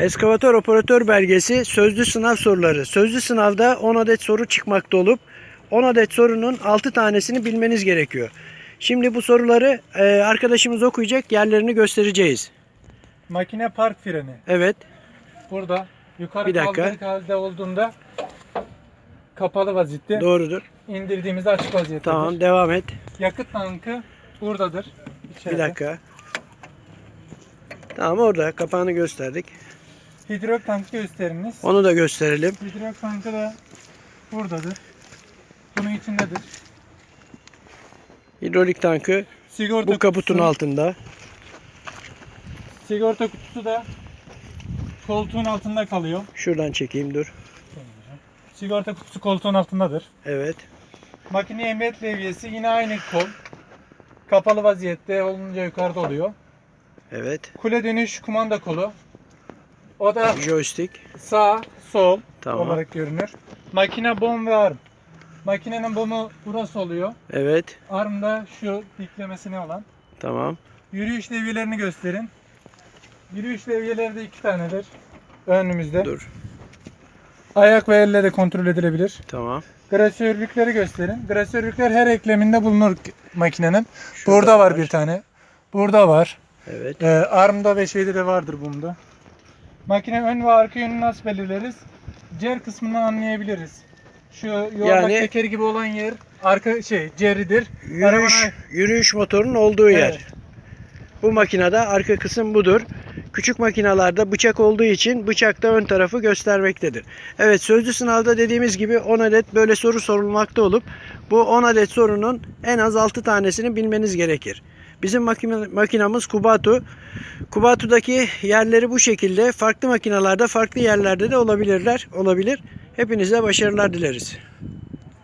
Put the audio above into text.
Eskavatör operatör belgesi sözlü sınav soruları. Sözlü sınavda 10 adet soru çıkmakta olup 10 adet sorunun 6 tanesini bilmeniz gerekiyor. Şimdi bu soruları e, arkadaşımız okuyacak yerlerini göstereceğiz. Makine park freni. Evet. Burada yukarı Bir dakika. kaldırık halde olduğunda kapalı vaziyette. Doğrudur. İndirdiğimizde açık vaziyettedir. Tamam devam et. Yakıt tankı buradadır. Bir içeride. dakika. Tamam orada kapağını gösterdik. Hidrolik tankı gösteriniz. Onu da gösterelim. Hidrolik tankı da buradadır. Bunun içindedir. Hidrolik tankı Sigorta bu kaputun kutusu- altında. Sigorta kutusu da koltuğun altında kalıyor. Şuradan çekeyim dur. Sigorta kutusu koltuğun altındadır. Evet. Makine emniyet levyesi yine aynı kol. Kapalı vaziyette olunca yukarıda oluyor. Evet. Kule dönüş kumanda kolu. O da Joystick. sağ, sol Tamam. olarak görünür. Makine bom ve arm. Makinenin bomu burası oluyor. Evet. Arm da şu diklemesine olan. Tamam. Yürüyüş levyelerini gösterin. Yürüyüş levyeleri de iki tanedir. Önümüzde. Dur. Ayak ve elle de kontrol edilebilir. Tamam. Gratörlükleri gösterin. Gratörlükler her ekleminde bulunur makinenin. Şurada Burada var var. bir tane. Burada var. Evet. Ee, armda ve şeyde de vardır bunda. Makine ön ve arka yönünü nasıl belirleriz? Cer kısmından anlayabiliriz. Şu yuvarlak Yani- teker gibi olan yer arka şey ceridir. Yürüyüş, Arabanın- yürüyüş motorunun olduğu yer. Evet. Bu makinede arka kısım budur. Küçük makinalarda bıçak olduğu için bıçak da ön tarafı göstermektedir. Evet sözlü sınavda dediğimiz gibi 10 adet böyle soru sorulmakta olup bu 10 adet sorunun en az 6 tanesini bilmeniz gerekir. Bizim makinamız Kubatu. Kubatu'daki yerleri bu şekilde. Farklı makinalarda farklı yerlerde de olabilirler. Olabilir. Hepinize başarılar dileriz.